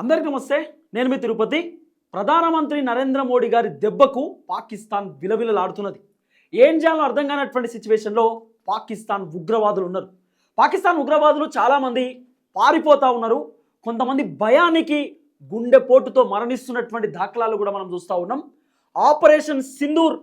అందరికీ నమస్తే. నేను మీ తిరుపతి. ప్రధానమంత్రి నరేంద్ర మోడీ గారి దెబ్బకు పాకిస్తాన్ విలవిలలాడుతున్నది. ఏం చేయాలో అర్థం కానటువంటి సిచ్యువేషన్లో పాకిస్తాన్ ఉగ్రవాదులు ఉన్నారు. పాకిస్తాన్ ఉగ్రవాదులు చాలామంది పారిపోతూ ఉన్నారు. కొంతమంది భయానికి గుండెపోటుతో మరణిస్తున్నటువంటి దాఖలాలు కూడా మనం చూస్తూ ఉన్నాం. ఆపరేషన్ సింధూర్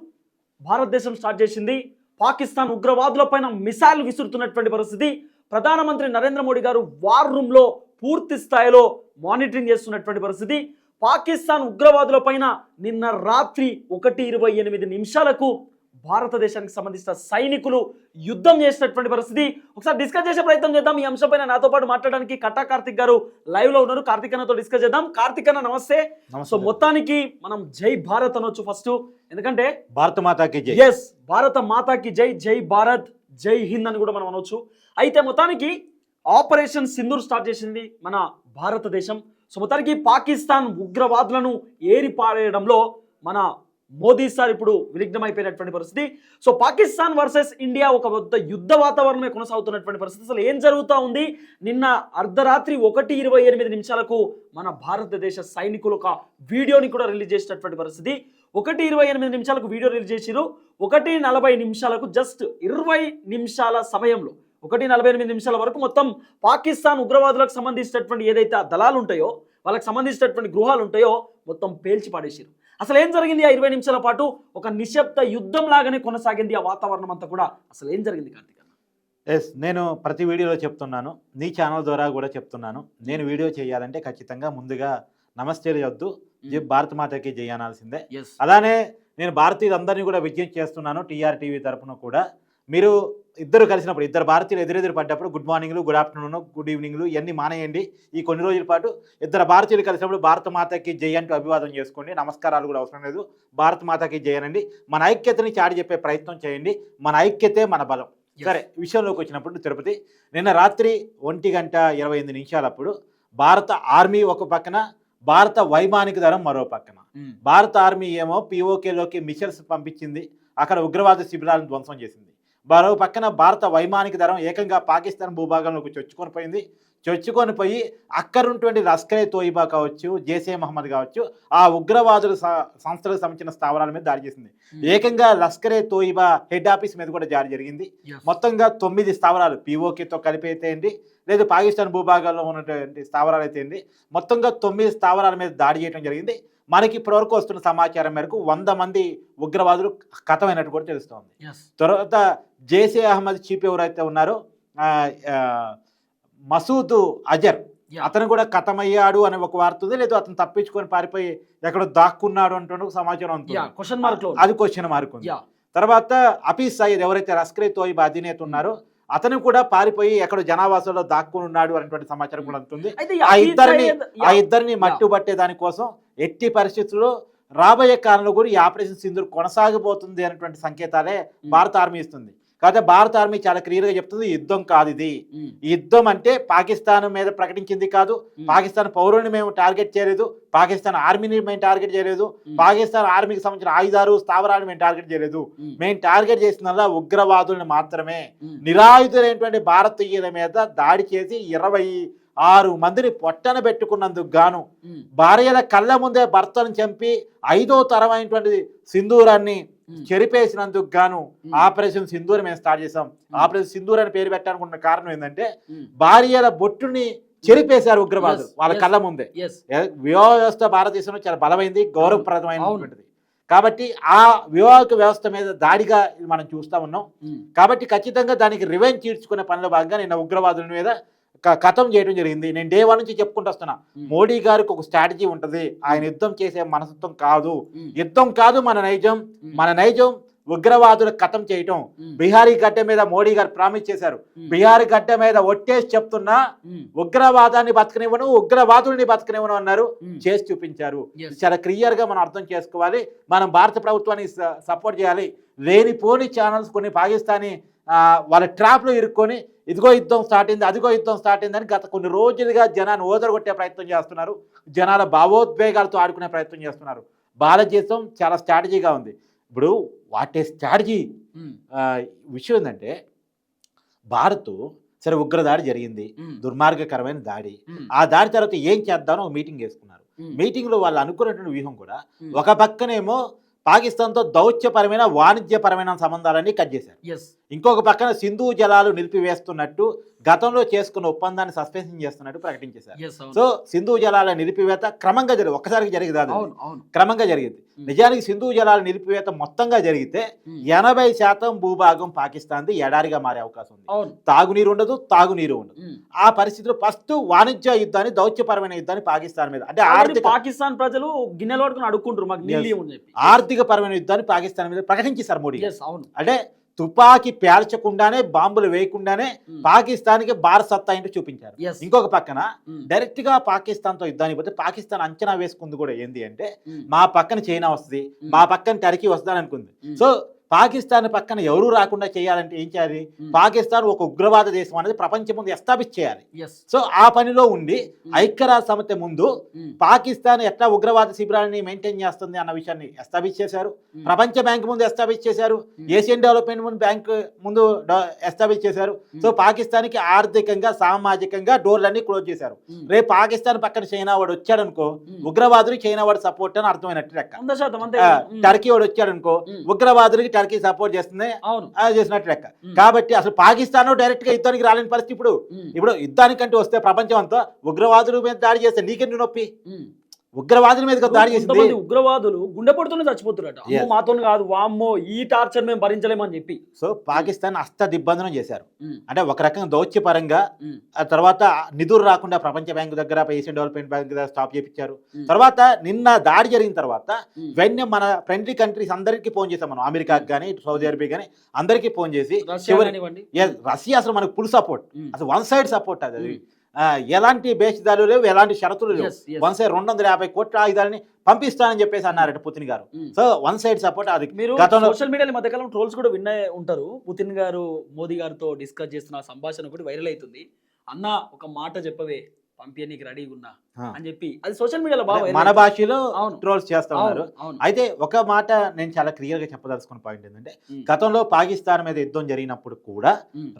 భారతదేశం స్టార్ట్ చేసింది. పాకిస్తాన్ ఉగ్రవాదులపైన మిసైల్ విసురుతున్నటువంటి పరిస్థితి. ప్రధానమంత్రి నరేంద్ర మోడీ గారు వార్ రూమ్లో పూర్తి స్థాయిలో మానిటరింగ్ చేస్తున్నటువంటి పరిస్థితి. పాకిస్తాన్ ఉగ్రవాదులపైన నిన్న రాత్రి ఒకటి ఇరవై ఎనిమిది నిమిషాలకు భారతదేశానికి సంబంధించిన సైనికులు యుద్ధం చేసినటువంటి పరిస్థితి. ఒకసారి డిస్కస్ చేసే ప్రయత్నం చేద్దాం. ఈ అంశంపైన నాతో పాటు మాట్లాడడానికి కట్టా కార్తిక్ గారు లైవ్లో ఉన్నారు. కార్తిక్ అన్నతో డిస్కస్ చేద్దాం. కార్తిక్ అన్న నమస్తే. సో మొత్తానికి మనం జై భారత్ అనొచ్చు ఫస్ట్ ఎందుకంటే భారత మాతాకి జై. ఎస్ భారత మాతాకి జై జై భారత్ జై హింద్ అని కూడా మనం అనవచ్చు అయితే మొత్తానికి ఆపరేషన్ సింధూర్ స్టార్ట్ చేసింది మన భారతదేశం. సో మొత్తానికి పాకిస్తాన్ ఉగ్రవాదులను ఏరిపారేయడంలో మన మోదీ సార్ ఇప్పుడు విలిగ్నమైపోయినటువంటి పరిస్థితి. సో పాకిస్తాన్ వర్సెస్ ఇండియా ఒక పెద్ద యుద్ధ వాతావరణమే కొనసాగుతున్నటువంటి పరిస్థితి. అసలు ఏం జరుగుతూ ఉంది? నిన్న అర్ధరాత్రి ఒకటి ఇరవై ఎనిమిది నిమిషాలకు మన భారతదేశ సైనికులు ఒక వీడియోని కూడా రిలీజ్ చేసినటువంటి పరిస్థితి. ఒకటి ఇరవై ఎనిమిది నిమిషాలకు వీడియో రిలీజ్ చేసిరు ఒకటి నలభై నిమిషాలకు జస్ట్ ఇరవై నిమిషాల సమయంలో ఒకటి నలభై ఎనిమిది నిమిషాల వరకు మొత్తం పాకిస్తాన్ ఉగ్రవాదులకు సంబంధించినటువంటి ఏదైతే ఆ దళాలు ఉంటాయో వాళ్ళకి సంబంధించినటువంటి గృహాలు ఉంటాయో మొత్తం పేల్చి పాడేసారు అసలు ఏం జరిగింది ఆ ఇరవై నిమిషాల పాటు? ఒక నిశ్శబ్ద యుద్ధం లాగానే కొనసాగింది ఆ వాతావరణం అంతా కూడా. అసలు ఏం జరిగింది కార్తీక్ ఎస్ నేను ప్రతి వీడియోలో చెప్తున్నాను. నీ ఛానల్ ద్వారా కూడా చెప్తున్నాను. నేను వీడియో చేయాలంటే ఖచ్చితంగా ముందుగా నమస్తే వద్దు జై భారత మాతకి జై అనాల్సిందే. ఎస్ అలానే నేను భారతీయులందరినీ కూడా విజ్ఞప్తి చేస్తున్నాను టీఆర్ టీవీ తరపున కూడా. మీరు ఇద్దరు కలిసినప్పుడు ఇద్దరు భారతీయులు ఎదురెదురు పడ్డప్పుడు గుడ్ మార్నింగ్లు గుడ్ ఆఫ్టర్నూన్ గుడ్ ఈవినింగ్లు ఇవన్నీ మానేయండి. ఈ కొన్ని రోజుల పాటు ఇద్దరు భారతీయులు కలిసినప్పుడు భారత మాతకి జై అంటూ అభివాదం చేసుకోండి. నమస్కారాలు కూడా అవసరం లేదు. భారత మాతకి జై అనండి. మన ఐక్యతని చాటి చెప్పే ప్రయత్నం చేయండి. మన ఐక్యతే మన బలం. సరే విషయంలోకి వచ్చినప్పుడు తిరుపతి. నిన్న రాత్రి ఒంటి గంట ఇరవై ఎనిమిది నిమిషాలప్పుడు భారత ఆర్మీ ఒక పక్కన భారత వైమానిక దళం మరో పక్కన. ఉమ్. భారత ఆర్మీ ఏమో పీఓకేలోకి మిషల్స్ పంపించింది. అక్కడ ఉగ్రవాద శిబిరాలను ధ్వంసం చేసింది. మరో పక్కన భారత వైమానిక దళం ఏకంగా పాకిస్తాన్ భూభాగంలోకి చొచ్చుకొని పోయింది. చొచ్చుకొని పోయి అక్కడున్నటువంటి లస్కరే తోయిబా కావచ్చు జేసే మహమ్మద్ కావచ్చు ఆ ఉగ్రవాదుల సంస్థలకు సంబంధించిన స్థావరాల మీద దాడి చేసింది. ఏకంగా లస్కరే తోయిబా హెడ్ ఆఫీస్ మీద కూడా దాడి జరిగింది. మొత్తంగా తొమ్మిది స్థావరాలు పీఓకేతో కలిపి అయితే ఏంటి లేదు పాకిస్తాన్ భూభాగాల్లో ఉన్నటువంటి స్థావరాలు అయితే ఏంటి మొత్తంగా తొమ్మిది స్థావరాల మీద దాడి చేయడం జరిగింది. మనకి ఇప్పటివరకు వస్తున్న సమాచారం మేరకు వంద మంది ఉగ్రవాదులు కథమైనట్టు కూడా తెలుస్తోంది. తర్వాత జేసే అహ్మద్ చీఫ్ ఎవరైతే ఉన్నారో మసూద్ అజర్. అతను కూడా కథమయ్యాడు అనే ఒక వార్త ఉంది. లేదు అతను తప్పించుకొని పారిపోయి ఎక్కడో దాక్కున్నాడు అంటున్న సమాచారం క్వశ్చన్ మార్క్ అది క్వశ్చన్ మార్క్ ఉంది. తర్వాత అఫీస్ సయ్యద్ ఎవరైతే లస్కరే తోయిబా అధినేత ఉన్నారో అతను కూడా పారిపోయి ఎక్కడో జనావాసంలో దాక్కుని ఉన్నాడు అనేటువంటి సమాచారం కూడా ఈ ఆ ఇద్దరిని ఆ. ఇద్దరిని మట్టుబట్టే దానికోసం ఎట్టి పరిస్థితుల్లో రాబోయే కాలంలో కూడా ఈ ఆపరేషన్ సింధూర్ కొనసాగబోతుంది అనేటువంటి సంకేతాలే. భారత ఆర్మీ ఇస్తుంది కాకపోతే భారత ఆర్మీ చాలా క్లియర్గా చెప్తుంది యుద్ధం కాదు ఇది యుద్ధం అంటే పాకిస్తాన్ మీద ప్రకటించింది కాదు. పాకిస్తాన్ పౌరుని మేము టార్గెట్ చేయలేదు పాకిస్తాన్ ఆర్మీని మేము టార్గెట్ చేయలేదు. పాకిస్తాన్ ఆర్మీకి సంబంధించిన ఆయుధాలు స్థావరాలను మేము టార్గెట్ చేయలేదు. మేము టార్గెట్ చేసిన ఉగ్రవాదులను మాత్రమే. నిరాయుధులైనటువంటి భారతీయుల మీద దాడి చేసి ఇరవై ఆరు మందిని పొట్టన పెట్టుకున్నందుకు గాను. భార్యల కళ్ళ ముందే భర్తను చంపి ఐదో తరమైనటువంటి సింధూరాన్ని. చెరిపేసినందుకు గాను. ఆపరేషన్ సింధూర్ మేము స్టార్ట్ చేసాం ఆపరేషన్ సింధూర్ అని పేరు పెట్టడానికి ఉన్న కారణం ఏంటంటే. భార్యల బొట్టుని చెరిపేశారు ఉగ్రవాదులు వాళ్ళ. కళ్ళ ముందే వివాహ వ్యవస్థ భారతదేశంలో చాలా బలమైంది గౌరవప్రదమైనటువంటిది కాబట్టి ఆ వివాహక వ్యవస్థ మీద దాడిగా మనం చూస్తా ఉన్నాం. కాబట్టి ఖచ్చితంగా దానికి రివెంజ్ తీర్చుకునే పనిలో భాగంగా నిన్న ఉగ్రవాదుల మీద కథం చేయడం జరిగింది నేను డే వన్ నుంచి చెప్పుకుంటూ వస్తున్నా. మోడీ గారికి ఒక స్ట్రాటజీ ఉంటుంది ఆయన యుద్ధం చేసే మనస్తత్వం కాదు. యుద్ధం కాదు మన నైజం. మన నైజం ఉగ్రవాదుల కథం చేయటం. బిహారీ గడ్డ మీద మోడీ గారు ప్రామిస్ చేశారు. బిహారీ గడ్డ మీద ఒట్టేసి చెప్తున్నా. ఉగ్రవాదాన్ని బతకనివ్వను ఉగ్రవాదుల్ని బతకనివ్వను అన్నారు. చేసి చూపించారు. చాలా క్లియర్గా మనం అర్థం చేసుకోవాలి మనం భారత ప్రభుత్వాన్ని సపోర్ట్ చేయాలి లేనిపోని ఛానల్స్ కొన్ని పాకిస్తానీ వాళ్ళ ట్రాప్లో ఇరుక్కొని ఇదిగో యుద్ధం స్టార్ట్ అయింది అదిగో యుద్ధం స్టార్ట్ అయింది అని గత కొన్ని రోజులుగా జనాన్ని ఓదరగొట్టే ప్రయత్నం చేస్తున్నారు. జనాల భావోద్వేగాలతో ఆడుకునే ప్రయత్నం చేస్తున్నారు. భారతదేశం చాలా స్ట్రాటజీగా ఉంది. ఇప్పుడు వాటే స్ట్రాటజీ? ఉమ్. విషయం ఏంటంటే భారత్ సరే ఉగ్రదాడి జరిగింది. దుర్మార్గకరమైన దాడి. ఆ దాడి తర్వాత ఏం చేద్దామని ఒక మీటింగ్ వేసుకున్నారు ఉమ్, మీటింగ్లో వాళ్ళు అనుకున్నటువంటి వ్యూహం కూడా. ఒక పక్కనేమో పాకిస్తాన్తో దౌత్యపరమైన వాణిజ్యపరమైన సంబంధాలన్నీ కట్ చేశారు. ఇంకొక పక్కన సింధు జలాలు నిలిపివేస్తున్నట్టు గతంలో చేసుకున్న ఒప్పందాన్ని సస్పెన్షన్ చేస్తున్నట్టు ప్రకటించేశారు. సో సింధు జలాల నిలిపివేత క్రమంగా జరిగింది ఒక్కసారికి జరిగింది అది. క్రమంగా జరిగింది. నిజానికి సింధు జలాల నిలిపివేత మొత్తంగా జరిగితే ఎనభై శాతం భూభాగం పాకిస్తాన్ది ఎడారిగా మారే అవకాశం ఉంది. తాగునీరు ఉండదు తాగునీరు ఉండదు. ఆ పరిస్థితిలో ఫస్ట్ వాణిజ్య యుద్ధాన్ని దౌత్యపరమైన యుద్ధాన్ని పాకిస్తాన్ మీద అంటే ఆర్థిక పాకిస్తాన్ ప్రజలు గిన్నెలు పట్టుకుని అడుక్కుంటారు ఆర్థిక పరమైన యుద్ధాన్ని పాకిస్తాన్ మీద ప్రకటించేశారు మోడీ అంటే తుపాకీ పేల్చకుండానే బాంబులు వేయకుండానే పాకిస్తాన్కి భారత్ సత్తా ఏంటో చూపించారు. ఇంకొక పక్కన డైరెక్ట్గా పాకిస్తాన్తో యుద్ధానికి పోతే పాకిస్తాన్ అంచనా వేసుకుంది కూడా ఏంది అంటే మా పక్కన చైనా వస్తుంది మా పక్కన టర్కీ వస్తుందని అనుకుంది. సో పాకిస్తాన్ పక్కన ఎవరు రాకుండా చేయాలంటే ఏం చేయాలి? పాకిస్తాన్ ఒక ఉగ్రవాద దేశం అనేది ప్రపంచం ముందు ఎస్టాబ్లిష్ చేయాలి. సో ఆ పనిలో ఉండి ఐక్యరాజ్య సమితి ముందు పాకిస్తాన్ ఎట్లా ఉగ్రవాద శిబిరాన్ని మెయింటైన్ చేస్తుంది అన్న విషయాన్ని ఎస్టాబ్లిష్ చేశారు. ప్రపంచ బ్యాంక్ ముందు ఎస్టాబ్లిష్ చేశారు. ఏషియన్ డెవలప్మెంట్ ముందు బ్యాంక్ ముందు ఎస్టాబ్లిష్ చేశారు. సో పాకిస్తాన్కి ఆర్థికంగా సామాజికంగా డోర్లన్నీ క్లోజ్ చేశారు. రేపు పాకిస్తాన్ పక్కన చైనా వాడు వచ్చాడనుకో. ఉగ్రవాదులు చైనా వాడు సపోర్ట్ అని అర్థమైనట్టు లెక్క. టర్కీ వాడు వచ్చాడనుకో ఉగ్రవాదులకి టర్కీ సపోర్ట్ చేస్తుంది. అది చేసినట్టు లెక్క. కాబట్టి అసలు పాకిస్తాన్ డైరెక్ట్గా యుద్ధానికి రాలేని పరిస్థితి ఇప్పుడు. ఇప్పుడు యుద్ధానికంటే వస్తే ప్రపంచం అంతా ఉగ్రవాదుల మీద దాడి చేస్తే నీకెందుకు నొప్పి. ఉగ్రవాదుల మీద దాడి చేసింది. ఉగ్రవాదులు గుండె పడుతూనే చచ్చిపోతున్నారట. అమ్మో Yes. మాతో కాదు వామ్మో ఈ టార్చర్ మేము భరించలేమని చెప్పి. సో పాకిస్తాన్ అస్త దిగ్బంధనం చేశారు. ఉమ్, అంటే ఒక రకంగా దౌత్యపరంగా ఉమ్, ఆ తర్వాత నిధులు రాకుండా ప్రపంచ బ్యాంకు దగ్గర ఏషియన్ డెవలప్మెంట్ బ్యాంక్ దగ్గర స్టాప్ చేయించారు. ఉమ్, తర్వాత నిన్న దాడి జరిగిన తర్వాత. వెంటనే మన ఫ్రెండ్లీ కంట్రీస్ అందరికీ ఫోన్ చేసాం మనం. అమెరికాకి కానీ సౌదీ అరేబియా కానీ అందరికీ ఫోన్ చేసి రష్యా అసలు మనకు ఫుల్ సపోర్ట్ అసలు వన్ సైడ్ సపోర్ట్ అది. ఎలాంటి బేషదాలు లేవు ఎలాంటి షరతులు లేవు. వన్ సైడ్ రెండు వందల యాభై కోట్ల ఆయుధాలని పంపిస్తానని చెప్పేసి అన్నారట పుతిన్ గారు um. So one side support అది మీరు సోషల్ మీడియాలో మధ్యకాలం ట్రోల్స్ కూడా విన్నే ఉంటారు పుతిన్ గారు మోదీ గారితో డిస్కస్ చేస్తున్న సంభాషణ ఒకటి వైరల్ అవుతుంది అన్న ఒక మాట చెప్పవే పంపించనీకి రెడీగా ఉన్నా. అని చెప్పి. అది సోషల్ మీడియాలో బాగా మన. భాషలో. ట్రోల్స్ చేస్తా ఉన్నారు. అయితే ఒక మాట నేను చాలా క్లియర్గా చెప్పదలుచుకున్న పాయింట్ ఏంటంటే గతంలో పాకిస్తాన్ మీద యుద్ధం జరిగినప్పుడు కూడా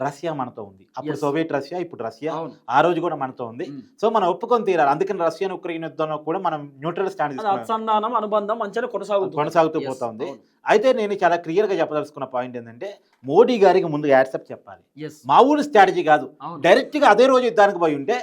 రష్యా మనతో ఉంది. అప్పుడు. సోవియట్ రష్యా ఇప్పుడు రష్యా ఆ రోజు కూడా మనతో ఉంది. సో మనం ఒప్పుకొని తీరాలి. అందుకని రష్యన్ ఉక్రెయిన్ యుద్ధంలో కూడా మనం న్యూట్రల్ స్టాండ్ అనుసంధానం అనుబంధం మంచిగా కొనసాగుతూ Yes, పోతా ఉంది. అయితే నేను చాలా క్లియర్గా చెప్పదలుచుకున్న పాయింట్ ఏంటంటే మోడీ గారికి ముందు యాక్సెప్ట్ చెప్పాలి. మామూలు స్ట్రాటజీ కాదు. డైరెక్ట్గా అదే రోజు యుద్ధానికి పోయి ఉంటే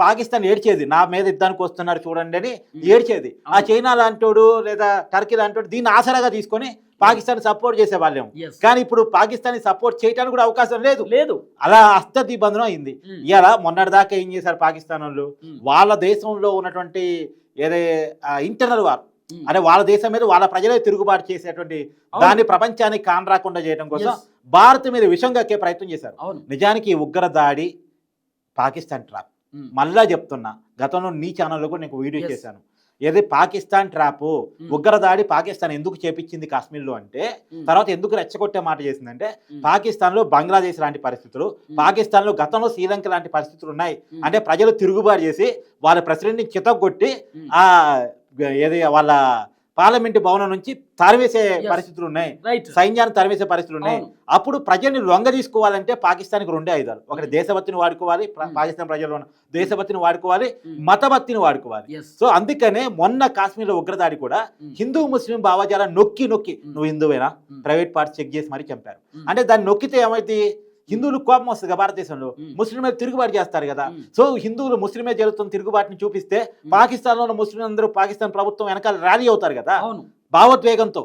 పాకిస్తాన్ ఏడ్చేది నా మీద యుద్ధానికి వస్తున్నారు చూడండి అని. ఏడ్చేది. ఆ. చైనా లాంటోడు లేదా టర్కీ లాంటోడు దీన్ని ఆసరాగా తీసుకొని పాకిస్తాన్ సపోర్ట్ చేసే Yes. కానీ ఇప్పుడు పాకిస్తాన్ సపోర్ట్ చేయడానికి కూడా అవకాశం లేదు. లేదు. అలా అస్తదిబంధనం అయింది. ఉమ్, ఇలా మొన్నటిదాకా ఏం చేశారు పాకిస్తాన్ వాళ్ళు వాళ్ళ దేశంలో ఉన్నటువంటి ఏదే ఇంటర్నల్ వార్. అంటే వాళ్ళ దేశం మీద వాళ్ళ ప్రజలే తిరుగుబాటు చేసేటువంటి. దాన్ని ప్రపంచానికి కానరాకుండా చేయడం కోసం భారత్ మీద విషం కక్కే ప్రయత్నం చేశారు. నిజానికి ఉగ్ర దాడి పాకిస్తాన్ ట్రాప్. మళ్ళా చెప్తున్నా. గతంలో నీ ఛానల్లో కూడా నీకు వీడియో. చేశాను. ఏది పాకిస్తాన్ ట్రాప్? ఉగ్రదాడి పాకిస్తాన్ ఎందుకు చేపించింది కాశ్మీర్లో అంటే తర్వాత ఎందుకు రెచ్చగొట్టే మాట చేసిందంటే పాకిస్తాన్లో బంగ్లాదేశ్ లాంటి పరిస్థితులు పాకిస్తాన్లో గతంలో శ్రీలంక లాంటి పరిస్థితులు ఉన్నాయి అంటే ప్రజలు తిరుగుబాటు చేసి వాళ్ళ ప్రెసిడెంట్ని చితగొట్టి ఆ ఏది వాళ్ళ పార్లమెంట్ భవనం నుంచి తరివేసే. పరిస్థితులు ఉన్నాయి. సైన్యాన్ని తరివేసే పరిస్థితులు ఉన్నాయి. అప్పుడు ప్రజల్ని లొంగ తీసుకోవాలంటే పాకిస్తాన్కి రెండే ఆయుధాలు. ఒకటి. దేశభక్తిని వాడుకోవాలి ప్ర- Mm. పాకిస్తాన్ ప్రజలు దేశభక్తిని వాడుకోవాలి ఉమ్, మతభక్తిని వాడుకోవాలి. సో అందుకనే మొన్న కాశ్మీర్లో ఉగ్రదాడి కూడా ఉమ్, హిందూ ముస్లిం భావజాలను నొక్కి నొక్కి. నువ్వు హిందువేనా? ప్రైవేట్ పార్ట్స్ చెక్ చేసి మరీ చంపారు. అంటే దాన్ని నొక్కితే ఏమైంది హిందువులు కోపం వస్తుంది కదా భారతదేశంలో. ముస్లిం మీద తిరుగుబాటు చేస్తారు కదా. సో హిందువులు ముస్లిం మీద జరుగుతున్న తిరుగుబాటుని చూపిస్తే పాకిస్తాన్లో ఉన్న ముస్లిం అందరూ పాకిస్తాన్ ప్రభుత్వం వెనకాల ర్యాలీ అవుతారు కదా. భావోద్వేగంతో.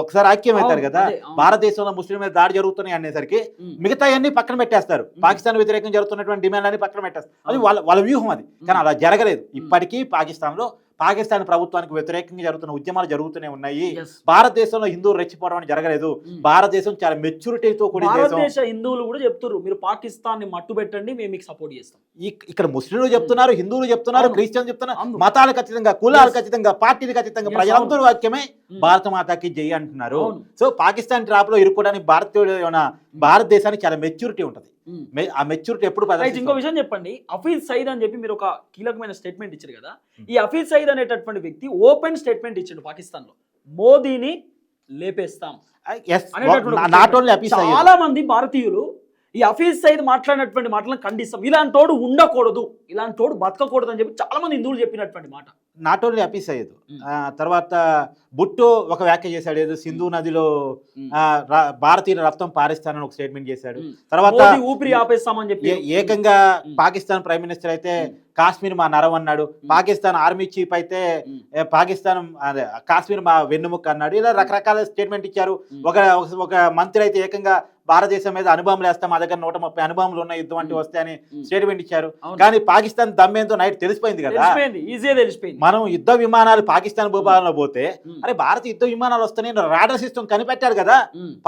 ఒకసారి ఐక్యం అవుతారు కదా. భారతదేశంలో ముస్లిం మీద దాడి జరుగుతున్నాయి అనేసరికి మిగతా అన్ని పక్కన పెట్టేస్తారు. పాకిస్తాన్ వ్యతిరేకంగా జరుగుతున్నటువంటి డిమాండ్ అన్ని పక్కన పెట్టేస్తారు. అది. వాళ్ళ వాళ్ళ వ్యూహం అది. కానీ. అలా జరగలేదు. ఇప్పటికీ పాకిస్తాన్లో పాకిస్తాన్ ప్రభుత్వానికి వ్యతిరేకంగా జరుగుతున్న ఉద్యమాలు జరుగుతూనే ఉన్నాయి. భారతదేశంలో హిందువులు రెచ్చిపోవడం జరగలేదు. ఉమ్. భారతదేశం చాలా మెచ్యూరిటీతో భారతదేశ హిందువులు కూడా చెప్తున్నారు మీరు పాకిస్తాన్ని మట్టు పెట్టండి మేము మీకు సపోర్ట్ చేస్తాం. ఇక్- ఇక్కడ ముస్లింలు చెప్తున్నారు హిందువులు చెప్తున్నారు. క్రిస్టియన్ చెప్తున్నారు. మతాలకు ఖచ్చితంగా కులాలకు Yes. ఖచ్చితంగా పార్టీలకు ఖచ్చితంగా ప్రజలందరూ వాక్యమే ఉమ్, భారత మాతాకి జై అంటున్నారు. సో పాకిస్తాన్ ట్రాప్లో ఇరుక్కోవడానికి భారతీయుడు భారతదేశానికి చాలా మెచ్యూరిటీ ఉంటుంది. ఆ మెచ్యూరిటీ ఎప్పుడు ఇంకో? విషయం చెప్పండి. హఫీజ్ సయీద్ అని చెప్పి మీరు ఒక కీలకమైన స్టేట్మెంట్ ఇచ్చారు కదా. Hmm. ఈ హఫీజ్ సయీద్ అనేటటువంటి వ్యక్తి ఓపెన్ స్టేట్మెంట్ ఇచ్చాడు పాకిస్తాన్లో మోదీని లేపేస్తాం. చాలా మంది భారతీయులు ఈ హఫీజ్ సయీద్ మాట్లాడినటువంటి మాటలను ఖండిస్తాం. ఇలాంటోడు ఉండకూడదు. ఇలాంటోడు బతకకూడదు అని చెప్పి చాలా మంది హిందువులు చెప్పినటువంటి మాట. నాట్ ఓన్లీ అపీస్ అయ్యేది. మ్. తర్వాత బుట్టు ఒక వ్యాఖ్య చేశాడు. ఏదో సింధు నదిలో మ్. ఆ, రా- భారతీయ రక్తం పారిస్తానని ఒక స్టేట్మెంట్ చేశాడు. తర్వాత ఊపిరి ఆపేస్తామని చెప్పి ఏకంగా. పాకిస్తాన్ ప్రైమ్ మినిస్టర్ అయితే. కాశ్మీర్ మా నరం అన్నాడు. పాకిస్తాన్ ఆర్మీ చీఫ్ అయితే పాకిస్తాన్ అదే, కాశ్మీర్ మా వెన్నుముక్క అన్నాడు. ఇలా రకరకాల స్టేట్మెంట్ ఇచ్చారు. ఒక- ఒక మంత్రి అయితే ఏకంగా భారతదేశం మీద అనుభవం వేస్తాం మా దగ్గర నూట ముప్పై అనుభవములు ఉన్న యుద్ధం అంటే అని. స్టేట్మెంట్ ఇచ్చారు. కానీ పాకిస్తాన్ దమ్మేంతో నైట్ తెలిసిపోయింది కదా ఈజీగా తెలిసిపోయింది మనం యుద్ధ విమానాలు పాకిస్తాన్ భూభాగంలో పోతే. అరే భారత యుద్ధ విమానాలు వస్తున్నాయి రాడర్ సిస్టమ్ కనిపెట్టారు కదా.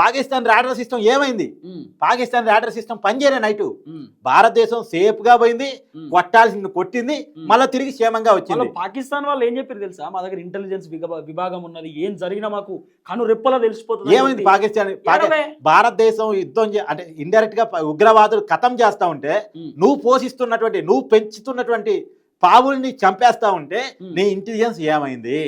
పాకిస్తాన్ రాడర్ సిస్టమ్ ఏమైంది. పాకిస్తాన్ రాడర్ సిస్టమ్ పనిచేయలే నైటు. భారతదేశం సేఫ్గా పోయింది. కొట్టాల్సింది కొట్టింది. మళ్ళీ తిరిగి క్షేమంగా వచ్చింది పాకిస్తాన్ వాళ్ళు ఏం చెప్పారు తెలుసా మా దగ్గర ఇంటెలిజెన్స్ విభాగం ఉన్నది ఏం జరిగినా మాకు కను రెప్పలా తెలిసిపోతుంది ఏమైంది. పాకిస్తాన్? భారతదేశం యుద్ధం అంటే ఇండైరెక్ట్గా ఉగ్రవాదులు కథం చేస్తా ఉంటే. నువ్వు పోషిస్తున్నటువంటి నువ్వు పెంచుతున్నటువంటి పావుల్ని చంపేస్తా ఉంటే. నీ ఇంటెలిజెన్స్ ఏమైంది.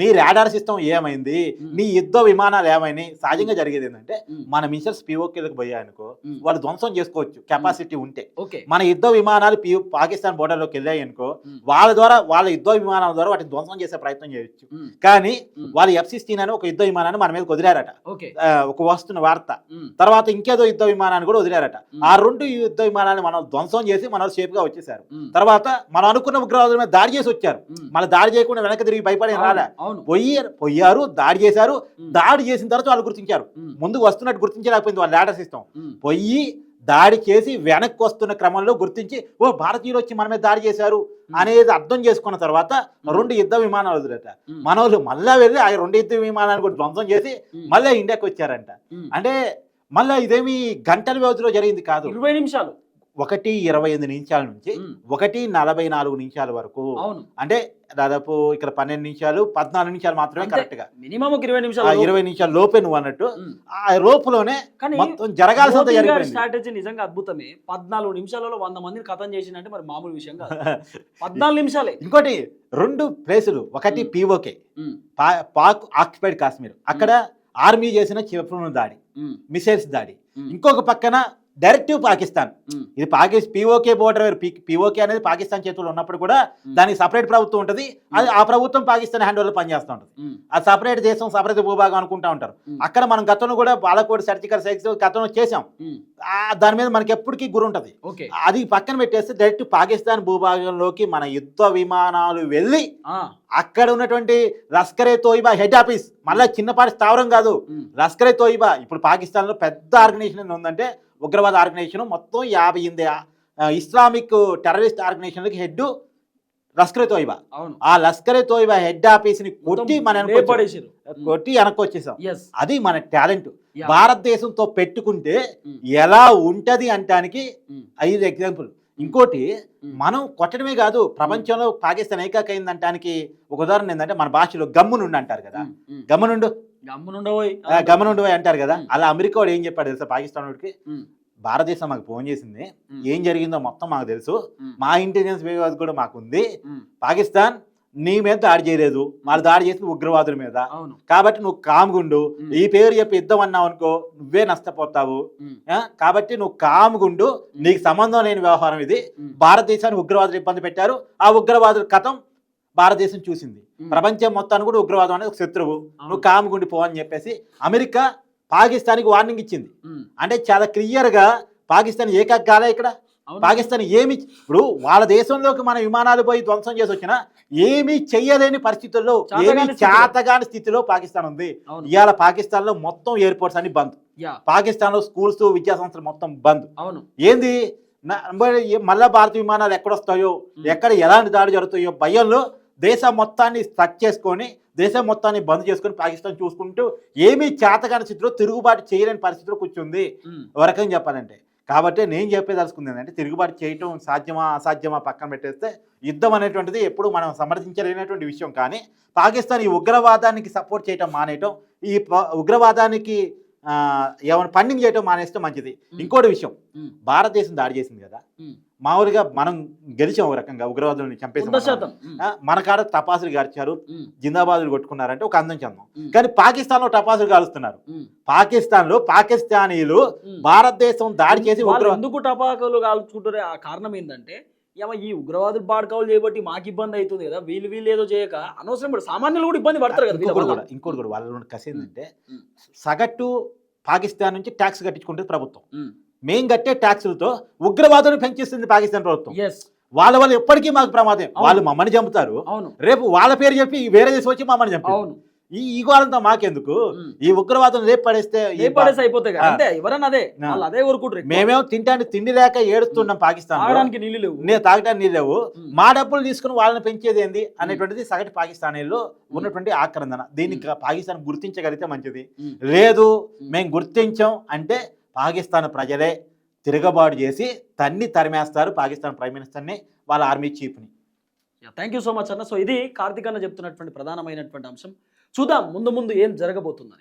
నీ రాడార్ సిస్టమ్ ఏమైంది. నీ యుద్ధ విమానాలు ఏమైనాయి సహజంగా జరిగేది ఏంటంటే. మన మిషన్స్ పిఓకేలకు పోయాయనుకో. వాళ్ళు ధ్వంసం చేసుకోవచ్చు కెపాసిటీ ఉంటే మన యుద్ధ విమానాలు పి పాకిస్తాన్ బోర్డర్లోకి వెళ్ళాయి అనుకో. వాళ్ళ ద్వారా వాళ్ళ యుద్ధ విమానాల ద్వారా వాటిని ధ్వంసం చేసే ప్రయత్నం చేయొచ్చు. కానీ. వాళ్ళు ఎఫ్ సిక్స్టీన్ అని ఒక యుద్ధ విమానాన్ని మన మీద వదిలారట ఒక వస్తున్న వార్త. తర్వాత ఇంకేదో యుద్ధ విమానాన్ని కూడా వదిలారట. ఆ రెండు యుద్ధ విమానాన్ని మనం ధ్వంసం చేసి మన సేఫ్గా వచ్చేసారు. తర్వాత మనం అనుకున్న ఉగ్రవాదుల మీద దాడి చేసి వచ్చారు. మళ్ళీ దాడి చేయకుండా వెనక్కి తిరిగి భయపడి రాలే పోయి పోయారు దాడి చేశారు. దాడి చేసిన తర్వాత వాళ్ళు గుర్తించారు. ముందుకు వస్తున్నట్టు గుర్తించలేకపోయింది వాళ్ళ లేటర్ సిస్టమ్ మ్. పోయి దాడి చేసి వెనక్కి వస్తున్న క్రమంలో గుర్తించి ఓ భారతీయులు వచ్చి మన మీద దాడి చేశారు. అనేది అర్థం చేసుకున్న తర్వాత. రెండు యుద్ధ విమానాలు వదిలేట. మనోళ్ళు మళ్ళా వెళ్ళి ఆ రెండు యుద్ధ విమానాలు కూడా ధ్వంసం చేసి. మళ్ళీ ఇండియాకి వచ్చారంట. అంటే మళ్ళీ ఇదేమి గంటల వ్యవధిలో జరిగింది కాదు ఇరవై నిమిషాలు ఒకటి ఇరవై ఎనిమిది నిమిషాల నుంచి. ఒకటి నలభై నాలుగు నిమిషాల వరకు అవును అంటే దాదాపు ఇక్కడ పన్నెండు నిమిషాలు పద్నాలుగు నిమిషాలు మాత్రమే. కరెక్ట్గా మినిమం ఒక ఇరవై నిమిషాలు ఇరవై నిమిషాలు లోపే నువ్వు అన్నట్టు. ఆ లోపులోనే మొత్తం జరిగిపోయింది స్ట్రాటజీ నిజంగా అద్భుతమే పద్నాలుగు నిమిషాలలో వంద మందిని కథం చేసినంటే మరి మామూలు విషయం కాదు పద్నాలుగు నిమిషాలే ఇంకోటి రెండు ప్లేసులు ఒకటి. పీఓకే. పాక్ ఆక్యుపైడ్ కాశ్మీర్ అక్కడ ఆర్మీ చేసిన క్షిపణుల దాడి. మిసైల్స్ దాడి. ఇంకొక పక్కన డైరెక్టివ్ పాకిస్తాన్. ఇది పాకిస్ పీఓకే బోర్డర్ వేరు. పీఓకే అనేది పాకిస్తాన్ చేతుల్లో ఉన్నప్పుడు కూడా. దానికి సపరేట్ ప్రభుత్వం ఉంటుంది. అది ఆ ప్రభుత్వం పాకిస్తాన్ హ్యాండ్ ఓవర్లో పనిచేస్తూ ఉంటుంది. ఆ సపరేట్ దేశం సపరేట్ భూభాగం అనుకుంటా ఉంటారు. అక్కడ మనం గతంలో కూడా బాలకోటి సర్జికల్ సైక్స్ గతంలో చేసాం దాని మీద మనకి ఎప్పటికీ గురి ఉంటుంది. ఓకే. అది పక్కన పెట్టేస్తే డైరెక్ట్ పాకిస్తాన్ భూభాగంలోకి మన యుద్ధ విమానాలు వెళ్ళి. అక్కడ ఉన్నటువంటి లస్కరే తోయిబా హెడ్ ఆఫీస్ మళ్ళీ చిన్నపాటి స్థావరం కాదు. లస్కరే తోయిబా. ఇప్పుడు పాకిస్తాన్లో పెద్ద ఆర్గనైజేషన్ ఉందంటే ఉగ్రవాద ఆర్గనైజేషన్ మొత్తం యాభై ఎనిమిది ఇస్లామిక్ టెర్రరిస్ట్ ఆర్గనైజేషన్లకి హెడ్ లస్కరే తోయిబా. అవును. ఆ లస్కరే తోయిబా హెడ్ ఆఫీస్ని కొట్టి మన కొట్టి వెనక్కి వచ్చేసాం. ఎస్ అది మన టాలెంట్. భారతదేశంతో పెట్టుకుంటే. ఎలా ఉంటది అంటానికి. ఐదు ఎగ్జాంపుల్ ఇంకోటి. మనం కొట్టడమే కాదు ప్రపంచంలో పాకిస్తాన్ ఏకాకైందంటానికి ఒక ఉదాహరణ ఏంటంటే మన భాషలో గమ్మునుండు అంటారు కదా. గమ్మునుండు. గమనుండు పోయి అంటారు కదా. అలా అమెరికా వాడు ఏం చెప్పాడు తెలుసా? పాకిస్తాన్ వాడికి. భారతదేశం మాకు ఫోన్ చేసింది. ఏం జరిగిందో మొత్తం మాకు తెలుసు. మ్. ఇంటెలిజెన్స్ వ్యవస్థ కూడా మాకు ఉంది. పాకిస్తాన్ నీ మీద దాడి చేయలేదు. వాళ్ళు దాడి చేసిన ఉగ్రవాదుల మీద. కాబట్టి నువ్వు కామ్గుండు. ఈ పేరు చెప్పి యుద్ధం అన్నావు అనుకో నువ్వే నష్టపోతావు. కాబట్టి నువ్వు కామ్గుండు. నీకు సంబంధం లేని వ్యవహారం ఇది. మ్. భారతదేశాన్ని ఉగ్రవాదులు ఇబ్బంది పెట్టారు. ఆ ఉగ్రవాదుల కథం భారతదేశం చూసింది. ప్రపంచం మొత్తాన్ని కూడా ఉగ్రవాదం అనేది ఒక శత్రువు. నువ్వు కామ్గుండి పో అని చెప్పేసి అమెరికా పాకిస్తాన్కి వార్నింగ్ ఇచ్చింది. అంటే చాలా క్లియర్గా పాకిస్తాన్ ఏకాగ్గాలే ఇక్కడ. పాకిస్తాన్ ఏమి ఇప్పుడు వాళ్ళ దేశంలోకి మన విమానాలు పోయి ధ్వంసం చేసి వచ్చినా ఏమీ చెయ్యలేని పరిస్థితుల్లో ఏమీ. చేతగాని స్థితిలో పాకిస్తాన్ ఉంది ఇవాళ పాకిస్తాన్లో మొత్తం ఎయిర్పోర్ట్స్ అన్ని బంద్ పాకిస్తాన్లో స్కూల్స్ విద్యా సంస్థలు మొత్తం బంద్ అవును ఏంది మళ్ళా భారత విమానాలు ఎక్కడొస్తాయో. ఎక్కడ ఎలాంటి దాడి జరుగుతాయో భయంలో దేశం మొత్తాన్ని స్టక్ చేసుకొని దేశం మొత్తాన్ని బంద్ చేసుకొని పాకిస్తాన్ చూసుకుంటూ ఏమీ చేతగాని స్థితిలో తిరుగుబాటు చేయలేని పరిస్థితిలో కూర్చుంది రకంగా చెప్పాలంటే. కాబట్టి నేను చెప్పేదలుచుకుంది ఏంటంటే తిరుగుబాటు చేయటం సాధ్యమా అసాధ్యమా పక్కన పెట్టేస్తే యుద్ధం అనేటువంటిది ఎప్పుడు మనం సమర్థించలేనటువంటి విషయం. కానీ పాకిస్తాన్ ఈ ఉగ్రవాదానికి సపోర్ట్ చేయటం మానేయటం ఈ ఉగ్రవాదానికి ఏమైనా పండింగ్ చేయటం మానేస్తే మంచిది. ఇంకోటి విషయం. భారతదేశం దాడి చేసింది కదా. మామూలుగా మనం గెలిచాం ఒక రకంగా ఉగ్రవాదులను చంపేసాం మనం. కాడ టపాసులు గార్చారు జిందాబాదులు కొట్టుకున్నారంటే ఒక అందం చందం. కానీ పాకిస్తాన్లో టపాసులు కాలుస్తున్నారు ఉమ్, పాకిస్తాన్లో పాకిస్తానీలు. భారతదేశం దాడి చేసి ఎందుకు టపాకులు కాల్చుకుంటారు ఆ కారణం ఏంటంటే ఏమో ఈ ఉగ్రవాదులు బాడకావులు చేయబట్టి మాకు ఇబ్బంది అవుతుంది కదా వీళ్ళు వీళ్ళు ఏదో చేయక అనవసరం ఇప్పుడు సామాన్యులు కూడా ఇబ్బంది పడతారు కదా వీళ్ళ ఇంకోటి. కూడా ఇంకోటి కూడా వాళ్ళ కసి ఏంటంటే. సగటు పాకిస్తాన్ నుంచి ట్యాక్స్ కట్టించుకుంటుంది ప్రభుత్వం. ఉమ్, మేం కట్టే ట్యాక్సులతో ఉగ్రవాదులను పెంచేస్తుంది పాకిస్తాన్ ప్రభుత్వం. వాళ్ళ వల్ల ఎప్పటికీ మాకు ప్రమాదం. వాళ్ళు మమ్మల్ని చంపుతారు. అవును. రేపు వాళ్ళ పేరు చెప్పి వేరే దేశం వచ్చి మమ్మల్ని చంపారు. అవును. ఈ ఈగోలంతా మాకెందుకు. ఈ ఉగ్రవాదం రేపు పడేస్తే ఏ పడేసి అయిపోతాయి కదా. అంతే ఎవరన్నా అదే. వాళ్ళు అదే కోరుకుంటారు. మేమేమో తింటానికి తిండి లేక ఏడుస్తున్నాం పాకిస్తాన్ తాగడానికి నీళ్ళు లేవు. నేను తాగడానికి నీళ్ళు లేవు. మా డబ్బులు తీసుకుని వాళ్ళని పెంచేది ఏంది అనేటువంటిది సగటు పాకిస్తానీలో ఉన్నటువంటి ఆక్రందన. దీన్ని పాకిస్తాన్ గుర్తించగలిగితే మంచిది. లేదు మేము గుర్తించాం అంటే పాకిస్తాన్ ప్రజలే తిరగబాటు చేసి తన్ని తరిమేస్తారు పాకిస్తాన్ ప్రైమ్ మినిస్టర్ని వాళ్ళ ఆర్మీ చీఫ్ని. థ్యాంక్ యూ సో మచ్ అన్న. సో ఇది కార్తిక్ అన్న చెప్తున్నటువంటి ప్రధానమైనటువంటి అంశం. చూద్దాం ముందు ముందు ఏం జరగబోతుందని